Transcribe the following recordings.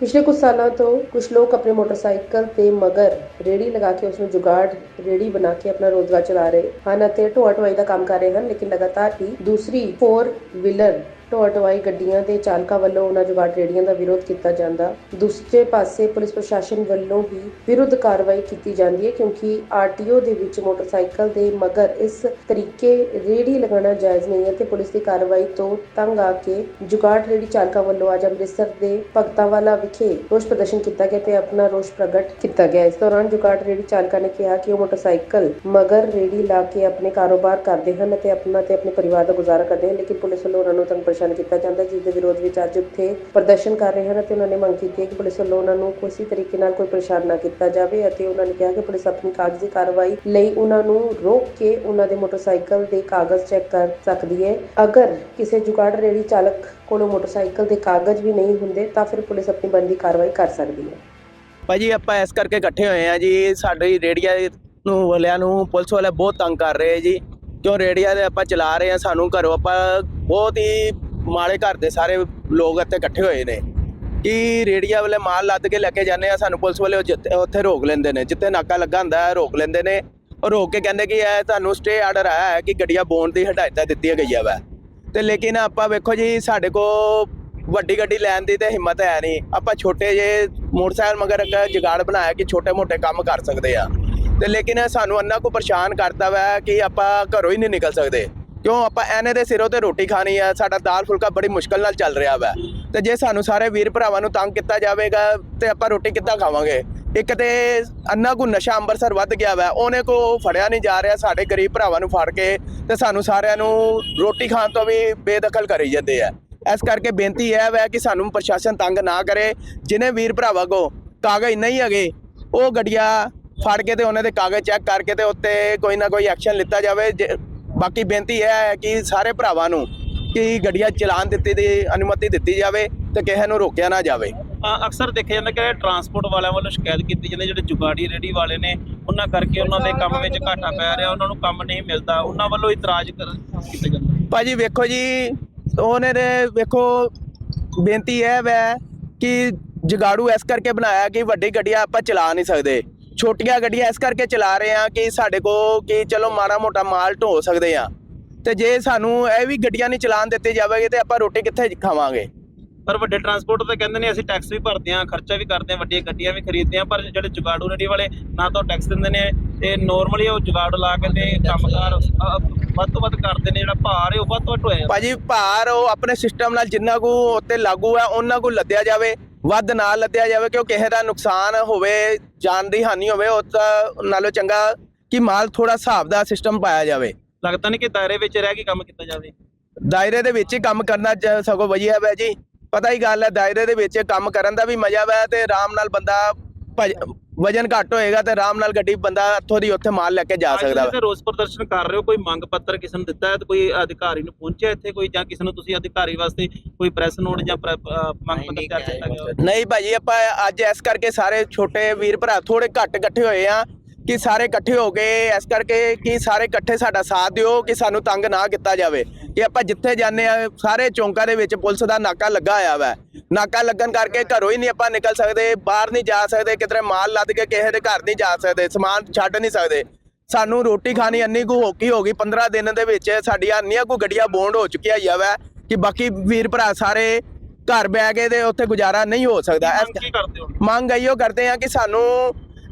ਪਿਛਲੇ ਕੁਝ ਸਾਲਾਂ ਤੋਂ ਕੁਝ ਲੋਕ ਆਪਣੇ ਮੋਟਰਸਾਈਕਲ ਤੇ ਮਗਰ ਰੇੜੀ ਲਗਾ ਕੇ ਉਸ ਨੂੰ ਜੁਗਾੜ ਰੇੜੀ ਬਣਾ ਕੇ ਆਪਣਾ ਰੋਜ਼ਗਾਰ ਚਲਾ ਰਹੇ ਹਨ ਅਤੇ ਢੋਆ ਢੁਆਈ ਦਾ ਕੰਮ ਕਰ ਰਹੇ ਹਨ ਲੇਕਿਨ ਲਗਾਤਾਰ ਹੀ ਦੂਸਰੀ 4 ਵੀਲਰ ਢੋਆ ਢੁਆਈ ਗੱਡੀਆਂ ਦੇ ਚਾਲਕਾਂ ਵੱਲੋਂ ਉਹਨਾਂ ਜੁਗਾੜ ਰੇੜੀਆਂ ਦਾ ਵਿਰੋਧ ਕੀਤਾ ਜਾਂਦਾ। ਦੂਸਰੇ ਪਾਸੇ ਪੁਲਿਸ ਪ੍ਰਸ਼ਾਸਨ ਵੱਲੋਂ ਹੀ ਵਿਰੁੱਧ ਕਾਰਵਾਈ ਕੀਤੀ ਜਾਂਦੀ ਹੈ ਕਿਉਂਕਿ ਆਰਟੀਓ ਦੇ ਵਿੱਚ ਮੋਟਰਸਾਈਕਲ ਦੇ ਮਗਰ ਇਸ ਤਰੀਕੇ ਰੇੜੀ ਲਗਾਉਣਾ ਜਾਇਜ਼ ਨਹੀਂ ਹੈ ਤੇ ਪੁਲਿਸ ਦੀ ਕਾਰਵਾਈ ਤੋਂ ਤੰਗ ਆ ਕੇ ਜੁਗਾੜ ਰੇੜੀ ਚਾਲਕਾਂ ਵੱਲੋਂ ਅੱਜ ਅੰਮ੍ਰਿਤਸਰ ਦੇ ਭਗਤਾਂਵਾਲਾ ਵਿਖੇ ਰੋਸ ਪ੍ਰਦਰਸ਼ਨ ਕੀਤਾ ਗਿਆ ਤੇ ਆਪਣਾ ਰੋਸ ਪ੍ਰਗਟ ਕੀਤਾ ਗਿਆ। ਇਸ ਦੌਰਾਨ ਜੁਗਾੜ ਰੇੜੀ ਚਾਲਕਾਂ ਨੇ ਕਿਹਾ ਕਿ ਉਹ ਮੋਟਰਸਾਈਕਲ ਮਗਰ ਰੇੜੀ ਲਾ ਕੇ ਆਪਣੇ ਕਾਰੋਬਾਰ ਕਰਦੇ ਹਨ ਅਤੇ ਆਪਣਾ ਤੇ ਆਪਣੇ ਪਰਿਵਾਰ ਦਾ ਗੁਜ਼ਾਰਾ ਕਰਦੇ ਹਨ, ਲੇਕਿਨ ਪੁਲਿਸ ਵੱਲੋਂ ਉਹਨਾਂ ਨੂੰ ਤੰਗ ਪਰੇਸ਼ਾਨ ਕੀਤਾ ਜਾਂਦਾ, ਜਿਸ ਦੇ ਵਿਰੋਧ ਵਿੱਚ ਅੱਜ ਉੱਥੇ ਪ੍ਰਦਰਸ਼ਨ ਕਰ ਰਹੇ ਹਨ ਅਤੇ ਉਹਨਾਂ ਨੇ ਮੰਗ ਕੀਤੀ ਹੈ ਕਿ ਪੁਲਿਸ ਵੱਲੋਂ ਉਹਨਾਂ ਨੂੰ ਕਿਸੇ ਤਰੀਕੇ ਨਾਲ ਕੋਈ ਪਰੇਸ਼ਾਨ ਨਾ ਕੀਤਾ ਜਾਵੇ ਅਤੇ ਉਹਨਾਂ ਨੇ ਕਿਹਾ ਕਿ ਪੁਲਿਸ ਆਪਣੀ ਕਾਗਜ਼ੀ ਕਾਰਵਾਈ ਲਈ ਉਹਨਾਂ ਨੂੰ ਰੋਕ ਕੇ ਉਹਨਾਂ ਦੇ ਮੋਟਰਸਾਈਕਲ ਦੇ ਕਾਗਜ਼ ਚੈੱਕ ਕਰ ਸਕਦੀ ਹੈ। ਅਗਰ ਕਿਸੇ ਜੁਗਾੜ ਰੇੜੀ ਚਾਲਕ ਕੋਲੋਂ ਮੋਟਰਸਾਈਕਲ ਦੇ ਕਾਗਜ਼ ਵੀ ਨਹੀਂ ਹੁੰਦੇ, ਤਾਂ ਫਿਰ ਪੁਲਿਸ ਆਪਣੀ ਬਣਦੀ ਕਾਰਵਾਈ ਕਰ ਸਕਦੀ ਹੈ। ਭਾਜੀ, ਆਪਾਂ ਇਸ ਕਰਕੇ ਇਕੱਠੇ ਹੋਏ ਆ ਜੀ। ਸਾਡੀ ਰੇੜੀਆ ਨੂੰ ਵਾਲਿਆਂ ਨੂੰ ਪੁਲਿਸ ਵਾਲੇ ਬਹੁਤ ਤੰਗ ਕਰ ਰਹੇ ਜੀ। ਕਿਉਂ ਰੇੜੀਆ ਦੇ ਆਪਾਂ ਚਲਾ ਰਹੇ ਆ ਸਾਨੂੰ ਘਰੋਂ ਆਪਾਂ ਬਹੁਤ ਹੀ ਮਾੜੇ ਘਰ ਦੇ ਸਾਰੇ ਲੋਕ ਇੱਥੇ ਇਕੱਠੇ ਹੋਏ ਨੇ ਕਿ ਰੇੜੀਆ ਵਾਲੇ ਮਾਲ ਲੱਦ ਕੇ ਲੈ ਕੇ ਜਾਂਦੇ ਆ, ਸਾਨੂੰ ਪੁਲਿਸ ਵਾਲੇ ਜਿੱਥੇ- ਉੱਥੇ ਰੋਕ ਲੈਂਦੇ ਨੇ, ਜਿੱਥੇ ਨਾਕਾ ਲੱਗਾ ਹੁੰਦਾ ਹੈ, ਰੋਕ ਲੈਂਦੇ ਨੇ। ਔਰ ਰੋਕ ਕੇ ਕਹਿੰਦੇ ਕਿ ਇਹ ਤੁਹਾਨੂੰ ਸਟੇ ਆਰਡਰ ਆਇਆ ਹੈ ਕਿ ਗੱਡੀਆਂ ਬੋਣ ਦੀ ਹਦਾਇਤਾਂ ਦਿੱਤੀਆਂ ਗਈਆਂ ਵਾ। ਤੇ ਲੇਕਿਨ ਆਪਾਂ ਵੇਖੋ ਜੀ, ਸਾਡੇ ਕੋ ਵੱਡੀ ਗੱਡੀ ਲੈਣ ਦੀ ਤੇ ਹਿੰਮਤ ਹੈ ਨਹੀਂ। ਆਪਾਂ ਛੋਟੇ ਜੇ ਮੋਟਰਸਾਈਕਲ ਮਗਰ ਇੱਕ ਜਗਾੜ ਬਣਾਇਆ ਕਿ ਛੋਟੇ ਮੋਟੇ ਕੰਮ ਕਰ ਸਕਦੇ ਆ। ਤੇ ਲੇਕਿਨ ਇਹ ਸਾਨੂੰ ਅੰਨਾ ਕੋ ਪਰੇਸ਼ਾਨ ਕਰਦਾ ਵਾ ਕਿ ਆਪਾਂ ਘਰੋਂ ਹੀ ਨਹੀਂ ਨਿਕਲ ਸਕਦੇ। ਕਿਉਂ ਆਪਾਂ ਐਨੇ ਦੇ ਸਿਰੋਂ ਤੇ ਰੋਟੀ ਖਾਣੀ ਆ, ਸਾਡਾ ਦਾਲ ਫੁਲਕਾ ਬੜੀ ਮੁਸ਼ਕਲ ਨਾਲ ਚੱਲ ਰਿਹਾ ਵਾ। ਤੇ ਜੇ ਸਾਨੂੰ ਸਾਰੇ ਵੀਰ ਭਰਾਵਾਂ ਨੂੰ ਤੰਗ ਕੀਤਾ ਜਾਵੇਗਾ, ਤੇ ਆਪਾਂ ਰੋਟੀ ਕਿੱਦਾਂ ਖਾਵਾਂਗੇ? ਇੱਕ ਤੇ ਅੰਨਾ ਕੋ ਨਸ਼ਾ ਅੰਮ੍ਰਿਤਸਰ ਵੱਧ ਗਿਆ ਵਾ, ਉਹਨੇ ਕੋ ਫੜਿਆ ਨਹੀਂ ਜਾ ਰਿਹਾ ਸਾਡੇ ਗਰੀਬ ਭਰਾਵਾਂ ਨੂੰ ਫੜ ਕੇ, ਤੇ ਸਾਨੂੰ ਸਾਰਿਆਂ ਨੂੰ ਰੋਟੀ ਖਾਣ ਤੋਂ ਵੀ ਬੇਦਖਲ ਕਰੀ ਜਾਂਦੇ ਆ। ਇਸ ਕਰਕੇ ਬੇਨਤੀ ਇਹ ਹੈ ਕਿ ਸਾਨੂੰ ਪ੍ਰਸ਼ਾਸਨ ਤੰਗ ਨਾ ਕਰੇ, ਜਿਨੇ ਵੀਰ ਭਰਾਵਾਂ ਕੋ ਕਾਗਜ਼ ਨਹੀਂ ਹੈਗੇ, ਉਹ ਗੱਡੀਆਂ ਫੜ ਕੇ ਤੇ ਉਹਨਾਂ ਦੇ ਕਾਗਜ਼ ਚੈੱਕ ਕਰਕੇ ਤੇ ਉੱਤੇ ਕੋਈ ਨਾ ਕੋਈ ਐਕਸ਼ਨ ਲਿੱਤਾ ਜਾਵੇ, ਜੇ- ਬਾਕੀ ਬੇਨਤੀ ਇਹ ਹੈ ਕਿ ਸਾਰੇ ਭਰਾਵਾਂ ਨੂੰ ਕਿ ਗੱਡੀਆਂ ਚਲਾਨ ਦਿੱਤੀ ਦੀ ਅਨੁਮਤੀ ਦਿੱਤੀ ਜਾਵੇ ਤੇ ਕਿਸੇ ਨੂੰ ਰੋਕਿਆ ਨਾ ਜਾਵੇ। ਅਕਸਰ ਦੇਖਿਆ ਜਾਂਦਾ ਕਿ ਟਰਾਂਸਪੋਰਟ ਵਾਲਿਆਂ ਵੱਲੋਂ ਸ਼ਿਕਾਇਤ ਕੀਤੀ ਜਾਂਦੀ ਜਿਹੜੇ ਜੁਗਾੜੀ ਰੇੜੀ ਵਾਲੇ ਨੇ ਉਹਨਾਂ ਕਰਕੇ ਉਹਨਾਂ ਦੇ ਕੰਮ ਵਿੱਚ ਘਾਟਾ ਪੈ ਰਿਹਾ ਉਹਨਾਂ ਨੂੰ ਕੰਮ ਨਹੀਂ ਮਿਲਦਾ ਉਹਨਾਂ ਵੱਲੋਂ ਇਤਰਾਜ਼ ਕਰ ਕੀਤਾ ਜਾਂਦਾ ਭਾਜੀ ਵੇਖੋ ਜੀ ਉਹਨੇ ਦੇ ਵੇਖੋ ਬੇਨਤੀ ਇਹ ਵੈ ਕਿ ਜਗਾੜੂ ਇਸ ਕਰਕੇ ਬਣਾਇਆ ਕਿ ਵੱਡੀ ਗੱਡੀਆਂ ਆਪਾਂ ਚਲਾ ਨਹੀਂ ਸਕਦੇ। ਛੋਟੀਆਂ ਗੱਡੀਆਂ ਇਸ ਕਰਕੇ ਚਲਾ ਰਹੇ ਆ ਕਿ ਸਾਡੇ ਕੋ ਕਿ ਚਲੋ ਮਾੜਾ ਮੋਟਾ ਮਾਲ ਢੋ ਸਕਦੇ ਆ ਤੇ ਜੇ ਸਾਨੂੰ ਇਹ ਵੀ ਗੱਡੀਆਂ ਨਹੀਂ ਚਲਾਉਣ ਦਿੱਤੇ ਜਾਵੇਗੇ ਤੇ ਆਪਾਂ ਰੋਟੀ ਕਿੱਥੇ ਖਾਵਾਂਗੇ? ਪਰ ਵੱਡੇ ਟਰਾਂਸਪੋਰਟ ਤੇ ਕਹਿੰਦੇ ਨੇ ਅਸੀਂ ਟੈਕਸ ਵੀ ਭਰਦੇ ਹਾਂ ਖਰਚਾ ਵੀ ਕਰਦੇ ਹਾਂ ਵੱਡੀਆਂ ਗੱਡੀਆਂ ਵੀ ਖਰੀਦਦੇ ਹਾਂ ਪਰ ਜਿਹੜੇ ਜੁਗਾੜੂ ਰੇੜੀ ਵਾਲੇ ਨਾ ਤਾਂ ਟੈਕਸ ਦਿੰਦੇ ਨੇ ਤੇ ਨੋਰਮਲੀ ਉਹ ਜੁਗਾੜ ਲਾ ਕੇ ਤੇ ਕੰਮਕਾਰ ਵੱਧ ਤੋਂ ਵੱਧ ਕਰਦੇ ਨੇ ਜਿਹੜਾ ਭਾਰ ਹੈ ਉਹ ਵੱਧ ਤੋਂ ਵੱਧ ਹੋਇਆ ਭਾਜੀ ਭਾਰ ਉਹ ਆਪਣੇ ਸਿਸਟਮ ਨਾਲ ਜਿੰਨਾ ਕੁ ਉੱਤੇ ਲਾਗੂ ਹੈ ਉਹਨਾਂ ਕੁ ਲੱਦਿਆ ਜਾਵੇ। ਵੱਧ ਨਾ ਲੱਦਿਆ ਜਾਵੇ ਕਿਉਂ ਕਿਸੇ ਦਾ ਨੁਕਸਾਨ ਹੋਵੇ ਜਾਨ ਦੀ ਹਾਨੀ ਹੋਵੇ ਉਹ ਤਾਂ ਨਾਲੋਂ ਚੰਗਾ ਕਿ ਮਾਲ ਥੋੜਾ ਹਿਸਾਬ ਦਾ ਸਿਸਟਮ ਪਾਇਆ ਜਾਵੇ। ਲੱਗਦਾ ਨਹੀਂ ਕਿ ਦਾਇਰੇ ਵਿੱਚ ਰਹਿ ਕੇ ਕੰਮ ਕੀਤਾ ਜਾਵੇ? ਦਾਇਰੇ ਦੇ ਵਿੱਚ ਹੀ ਕੰਮ ਕਰਨਾ ਚ- ਸਗੋਂ ਵਧੀਆ ਵੈ ਜੀ। ਪਤਾ ਹੀ ਗੱਲ ਹੈ ਦਾਇਰੇ ਦੇ ਵਿੱਚ ਕੰਮ ਕਰਨ ਦਾ ਵੀ ਮਜ਼ਾ ਵੈ ਤੇ ਆਰਾਮ ਨਾਲ ਬੰਦਾ ਭਜ- ਵਜਨ ਘੱਟ ਹੋਏਗਾ ਤੇ ਆਰਾਮ ਨਾਲ ਗੱਡੀ ਬੰਦਾ ਇੱਥੋਂ ਦੀ ਉੱਥੇ ਮਾਲ ਲੈ ਕੇ ਜਾ ਸਕਦਾ ਤੁਸੀਂ ਵਾ। ਰੋਸ ਪ੍ਰਦਰਸ਼ਨ ਕਰ ਰਹੇ ਹੋ ਕੋਈ ਮੰਗ ਪੱਤਰ ਕਿਸੇ ਨੂੰ ਦਿੱਤਾ ਹੈ ਤੇ ਕੋਈ ਅਧਿਕਾਰੀ ਨੂੰ ਪਹੁੰਚਿਆ ਇੱਥੇ ਕੋਈ ਜਾਂ ਕਿਸੇ ਨੂੰ ਤੁਸੀਂ ਅਧਿਕਾਰੀ ਵਾਸਤੇ ਕੋਈ ਪ੍ਰੈਸ ਨੋਟ ਜਾਂ ਪ੍ਰ- ਮੰਗ ਪੱਤਰ ਤਿਆਰ ਕੀਤਾ ਗਿਆ ਹੋਵੇ? ਨਹੀਂ ਭਾਜੀ ਆਪਾਂ ਅੱਜ ਇਸ ਕਰਕੇ ਸਾਰੇ ਛੋਟੇ ਵੀਰ ਭਰਾ ਥੋੜੇ ਘੱਟ ਇਕੱਠੇ ਹੋਏ ਆ ਕਿ ਸਾਰੇ ਇਕੱਠੇ ਹੋ ਗਏ ਇਸ ਕਰਕੇ ਕਿ ਸਾਰੇ ਇਕੱਠੇ ਸਾਡਾ ਸਾਥ ਦਿਓ ਕਿ ਸਾਨੂੰ ਤੰਗ ਨਾ ਕੀਤਾ ਜਾਵੇ। ਕਿ ਆਪਾਂ ਜਿੱਥੇ ਜਾਂਦੇ ਆ ਸਾਰੇ ਚੌਂਕਾਂ ਦੇ ਵਿੱਚ ਪੁਲਿਸ ਦਾ ਨਾਕਾ ਲੱਗਾ ਹੋਇਆ ਵਾ। ਨਾਕਾ ਲੱਗਣ ਕਰਕੇ ਘਰੋਂ ਹੀ ਨਹੀਂ ਆਪਾਂ ਨਿਕਲ ਸਕਦੇ ਬਾਹਰ ਨਹੀਂ ਜਾ ਸਕਦੇ ਕਿਧਰੇ ਮਾਲ ਲੱਦ ਕੇ ਕਿਸੇ ਦੇ ਘਰ ਨਹੀਂ ਜਾ ਸਕਦੇ ਸਮਾਨ ਛੱਡ ਨਹੀਂ ਸਕਦੇ। ਸਾਨੂੰ ਰੋਟੀ ਖਾਣੀ ਇੰਨੀ ਕੁ ਹੋਕੀ ਹੋ ਗਈ 15 ਦਿਨ ਦੇ ਵਿੱਚ ਸਾਡੀਆਂ ਇੰਨੀਆਂ ਕੁ ਗੱਡੀਆਂ ਬੌਂਡ ਹੋ ਚੁੱਕੀਆਂ ਆ ਵਾ ਕਿ ਬਾਕੀ ਵੀਰ ਭਰਾ ਸਾਰੇ ਘਰ ਬੈ ਗਏ ਤੇ ਉੱਥੇ ਗੁਜ਼ਾਰਾ ਨਹੀਂ ਹੋ ਸਕਦਾ। ਕੀ ਕਰਦੇ ਹੋ? ਮੰਗ ਇਹੋ ਕਰਦੇ ਆ ਕਿ ਸਾਨੂੰ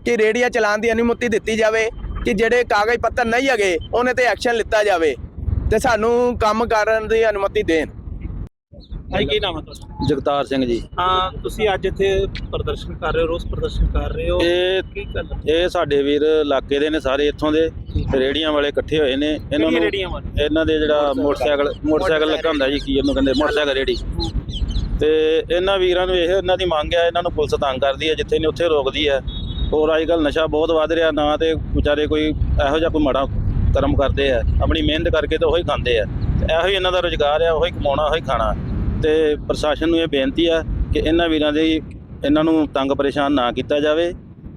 ਕਿ ਰੇੜੀਆਂ ਚਲਾਉਣ ਦੀ ਅਨੁਮਤੀ ਦਿੱਤੀ ਜਾਵੇ ਕਿ ਜਿਹੜੇ ਕਾਗਜ਼ ਪੱਤਰ ਨਹੀਂ ਹੈਗੇ ਉਹਨੇ ਤੇ ਐਕਸ਼ਨ ਲਿੱਤਾ ਜਾਵੇ ਤੇ ਸਾਨੂੰ ਕੰਮ ਕਰਨ ਦੀ ਅਨੁਮਤੀ ਦੇਣ। ਭਾਈ ਕੀ ਨਾਮ ਹੈ ਤੁਹਾਡਾ? ਜਗਤਾਰ ਸਿੰਘ ਜੀ। ਹਾਂ ਤੁਸੀਂ ਅੱਜ ਇੱਥੇ ਪ੍ਰਦਰਸ਼ਨ ਕਰ ਰਹੇ ਹੋ ਰੋਸ ਪ੍ਰਦਰਸ਼ਨ ਕਰ ਰਹੇ ਹੋ। ਇਹ ਕੀ ਗੱਲ ਇਹ ਸਾਡੇ ਵੀਰ ਇਲਾਕੇ ਦੇ ਨੇ ਸਾਰੇ ਇੱਥੋਂ ਦੇ। ਰੇੜੀਆਂ ਵਾਲੇ ਇਕੱਠੇ ਹੋਏ ਨੇ। ਇਹਨਾਂ ਨੂੰ ਇਹਨਾਂ ਦੇ ਜਿਹੜਾ ਮੋਟਰਸਾਈਕਲ ਮੋਟਰਸਾਈਕਲ ਲੱਗਾ ਹੁੰਦਾ ਜੀ ਕੀ ਇਹਨੂੰ ਕਹਿੰਦੇ ਮੋਟਰਸਾਈਕਲ ਰੇੜੀ ਤੇ ਇਹਨਾਂ ਵੀਰਾਂ ਨੂੰ ਇਹ ਇਹਨਾਂ ਦੀ ਮੰਗ ਹੈ ਇਹਨਾਂ ਨੂੰ ਪੁਲਿਸ ਤੰਗ ਕਰਦੀ ਹੈ ਜਿੱਥੇ ਨੇ ਉੱਥੇ ਰੋਕਦੀ ਹੈ। ਹੋਰ ਅੱਜ ਕੱਲ ਨਸ਼ਾ ਬਹੁਤ ਵੱਧ ਰਿਹਾ ਨਾ ਤੇ ਵਿਚਾਰੇ ਕੋਈ ਇਹੋ ਜਿਹਾ ਕੋਈ ਮਾੜਾ ਕਰਮ ਕਰਦੇ ਆ। ਆਪਣੀ ਮਿਹਨਤ ਕਰਕੇ ਤੇ ਉਹੀ ਖਾਂਦੇ ਆ। ਇਹੋ ਹੀ ਇਹਨਾਂ ਦਾ ਰੋਜ਼ਗਾਰ ਆ ਉਹੀ ਕਮਾਉਣਾ ਉਹੀ ਖਾਣਾ। ਤੇ ਪ੍ਰਸ਼ਾਸਨ ਨੂੰ ਇਹ ਬੇਨਤੀ ਆ ਕਿ ਇਹਨਾਂ ਵੀਰਾਂ ਦੇ ਇਹਨਾਂ ਨੂੰ ਤੰਗ ਪਰੇਸ਼ਾਨ ਨਾ ਕੀਤਾ ਜਾਵੇ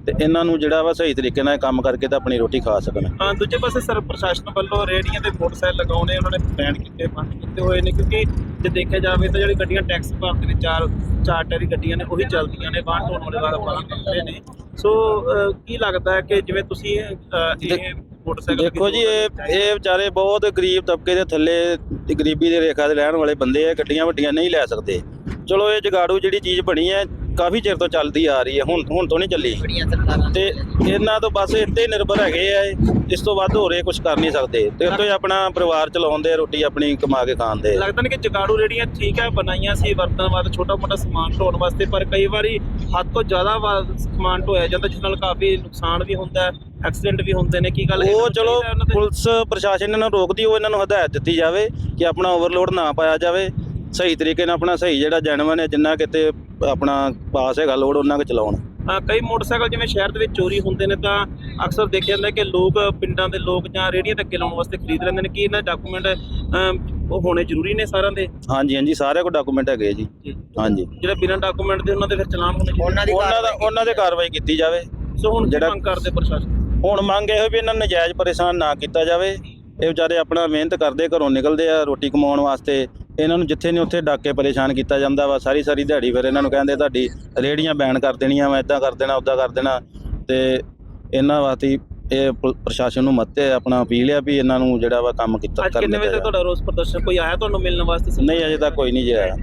ਤੇ ਇਹਨਾਂ ਨੂੰ ਜਿਹੜਾ ਵਾ ਸਹੀ ਤਰੀਕੇ ਨਾਲ ਕੰਮ ਕਰਕੇ ਤਾਂ ਆਪਣੀ ਰੋਟੀ ਖਾ ਸਕਣ। ਹਾਂ ਦੂਜੇ ਪਾਸੇ ਸਰ ਪ੍ਰਸ਼ਾਸਨ ਵੱਲੋਂ ਰੇੜੀਆਂ ਤੇ ਮੋਟਰਸਾਈਕਲ ਲਗਾਉਣੇ ਉਹਨਾਂ ਨੇ ਬੈਨ ਕੀਤੇ ਬੰਦ ਕੀਤੇ ਹੋਏ ਨੇ ਕਿਉਂਕਿ ਜੇ ਦੇਖਿਆ ਜਾਵੇ ਤਾਂ ਜਿਹੜੀ ਗੱਡੀਆਂ ਟੈਕਸ ਭਰਦੇ ਨੇ ਚਾਰ ਚਾਰ ਟਾਇਰੀ ਗੱਡੀਆਂ ਨੇ ਉਹੀ ਚੱਲਦੀਆਂ ਨੇ ਵਾਹਨ ਢੋਣ ਵਾਲੇ ਖੜੇ ਨੇ। ਸੋ ਕੀ ਲੱਗਦਾ ਹੈ ਕਿ ਜਿਵੇਂ ਤੁਸੀਂ ਇਹ ਮੋਟਰਸਾਈਕਲ ਦੇਖੋ ਜੀ ਇਹ ਇਹ ਵਿਚਾਰੇ ਬਹੁਤ ਗਰੀਬ ਤਬਕੇ ਦੇ ਥੱਲੇ ਤੇ ਗਰੀਬੀ ਦੇ ਰੇਖਾ ਦੇ ਰਹਿਣ ਵਾਲੇ ਬੰਦੇ ਆ ਗੱਡੀਆਂ ਵੱਡੀਆਂ ਨਹੀਂ ਲੈ ਸਕਦੇ। ਚਲੋ ਇਹ ਜਗਾੜੂ ਜਿਹੜੀ ਚੀਜ਼ ਬਣੀ ਹੈ ਕਾਫੀ ਚਿਰ ਤੋਂ ਚੱਲਦੀ ਆ ਰਹੀ ਹੈ ਹੁਣ ਹੁਣ ਤੋਂ ਨਹੀਂ ਚੱਲੀ ਤੇ ਇਹਨਾਂ ਤੋਂ ਬਸ ਇੱਥੇ ਨਿਰਭਰ ਹੈਗੇ ਆ ਇਹ। ਇਸ ਤੋਂ ਵੱਧ ਹੋਰ ਇਹ ਕੁਝ ਕਰ ਨਹੀਂ ਸਕਦੇ ਤੇ ਇੱਥੋਂ ਹੀ ਆਪਣਾ ਪਰਿਵਾਰ ਚਲਾਉਂਦੇ ਆ, ਰੋਟੀ ਆਪਣੀ ਕਮਾ ਕੇ ਖਾਂਦੇ ਆ। ਲੱਗਦਾ ਨਹੀਂ ਕਿ ਜਗਾੜੂ ਰੇੜੀਆਂ ਠੀਕ ਹੈ ਬਣਾਈਆਂ ਸੀ ਵਰਤਣ ਵਾਸਤੇ ਛੋਟਾ ਮੋਟਾ ਸਮਾਨ ਢੋਣ ਵਾਸਤੇ ਪਰ ਕਈ ਵਾਰੀ ਹੱਦ ਤੋਂ ਜ਼ਿਆਦਾ ਵਾ- ਸਮਾਨ ਢੋਇਆ ਜਾਂਦਾ ਜਿਸ ਨਾਲ ਕਾਫੀ ਨੁਕਸਾਨ ਵੀ ਹੁੰਦਾ ਹੈ ਐਕਸੀਡੈਂਟ ਵੀ ਹੁੰਦੇ ਨੇ ਕੀ ਗੱਲ ਇਹਨਾਂ ਉਹ ਨੂੰ ਚਲੋ ਚਾਹੀਦਾ ਉਹਨਾਂ ਤੇ- ਪੁਲਿਸ ਪ੍ਰਸ਼ਾਸਨ ਇਹਨਾਂ ਨੂੰ ਰੋਕਦੀ ਉਹ ਇਹਨਾਂ ਨੂੰ ਹਦਾਇਤ ਦਿੱਤੀ ਜਾਵੇ ਕਿ ਆਪਣਾ ਓਵਰਲੋਡ ਨਾ ਪਾਇਆ ਜਾਵੇ ਸਹੀ ਤਰੀਕੇ ਨਾਲ ਆਪਣਾ ਸਹੀ ਜਿਹੜਾ ਜੈਨੂਅਨ ਹੈ ਜਿੰਨਾ ਕਿਤੇ ਆਪਣਾ ਪਾਸ ਹੈਗਾ ਲੋਡ ਉਹਨਾਂ ਕੁ ਚਲਾਉਣ। ਕਈ ਮੋਟਰਸਾਈਕਲ ਜਿਵੇਂ ਸ਼ਹਿਰ ਦੇ ਵਿੱਚ ਚੋਰੀ ਹੁੰਦੇ ਨੇ ਤਾਂ ਅਕਸਰ ਦੇਖਿਆ ਜਾਂਦਾ ਕਿ ਲੋਕ ਪਿੰਡਾਂ ਦੇ ਲੋਕ ਜਾਂ ਰੇੜੀਆਂ ਤੇ ਅੱਗੇ ਲਾਉਣ ਵਾਸਤੇ ਖਰੀਦ ਲੈਂਦੇ ਨੇ। ਕੀ ਇਹਨਾਂ ਡਾਕੂਮੈਂਟ ਉਹ ਹੋਣੇ ਜ਼ਰੂਰੀ ਨੇ ਸਾਰਿਆਂ ਦੇ? ਹਾਂਜੀ ਹਾਂਜੀ ਸਾਰੇ ਕੋਲ ਡਾਕੂਮੈਂਟ ਹੈਗੇ ਜੀ। ਹਾਂਜੀ। ਜਿਹੜੇ ਬਿਨਾਂ ਡਾਕੂਮੈਂਟ ਦੇ ਉਹਨਾਂ ਦੇ ਫਿਰ ਚਲਾਨ ਹੋਣੇ ਚਾਹੀਦੇ ਉਹਨਾਂ ਦੀ ਉਹਨਾਂ ਦਾ ਉਹਨਾਂ ਦੇ ਕਾਰਵਾਈ ਕੀਤੀ ਜਾਵੇ। ਸੋ ਹੁਣ ਜਿਹੜਾ- ਮੰਗ ਕਰਦੇ ਪ੍ਰਸ਼ਾਸਨ? ਹੁਣ ਮੰਗ ਇਹੋ ਵੀ ਇਹਨਾਂ ਨੂੰ ਨਜਾਇਜ਼ ਪਰੇਸ਼ਾਨ ਨਾ ਕੀਤਾ ਜਾਵੇ। ਇਹ ਵਿਚਾਰੇ ਆਪਣਾ ਮਿਹਨਤ ਕਰਦੇ ਘਰੋਂ ਨਿਕਲਦੇ ਆ ਰੋਟੀ ਕਮਾਉਣ ਵਾਸਤੇ। ਇਹਨਾਂ ਨੂੰ ਜਿੱਥੇ ਨਹੀਂ ਉੱਥੇ ਡੱਕ ਪਰੇਸ਼ਾਨ ਕੀਤਾ ਜਾਂਦਾ ਵਾ ਸਾਰੀ ਸਾਰੀ ਦਿਹਾੜੀ ਫਿਰ ਇਹਨਾਂ ਨੂੰ ਕਹਿੰਦੇ ਤੁਹਾਡੀ ਰੇੜੀਆਂ ਬੈਨ ਕਰ ਦੇਣੀਆਂ ਵਾ ਇਦਾਂ ਕਰ ਦੇਣਾ ਉਦਾਂ ਕਰ ਦੇਣਾ। ਤੇ ਇਹਨਾਂ ਵਾਸਤੇ ਇਹ ਪ- ਪ੍ਰਸ਼ਾਸਨ ਨੂੰ ਮੱਤੇ ਆਪਣਾ ਅਪੀਲ ਆ ਵੀ ਇਹਨਾਂ ਨੂੰ ਜਿਹੜਾ ਵਾ ਕੰਮ ਕੀਤਾ ਅੱਜ ਕਿੰਨੇ ਵਜੇ ਤੱਕ। ਤੁਹਾਡਾ ਰੋਸ ਪ੍ਰਦਰਸ਼ਨ? ਕੋਈ ਆਇਆ ਤੁਹਾਨੂੰ ਮਿਲਣ ਵਾਸਤੇ? ਨਹੀਂ ਅਜੇ ਤੱਕ ਕੋਈ ਨਹੀਂ ਜੀ ਆਇਆ।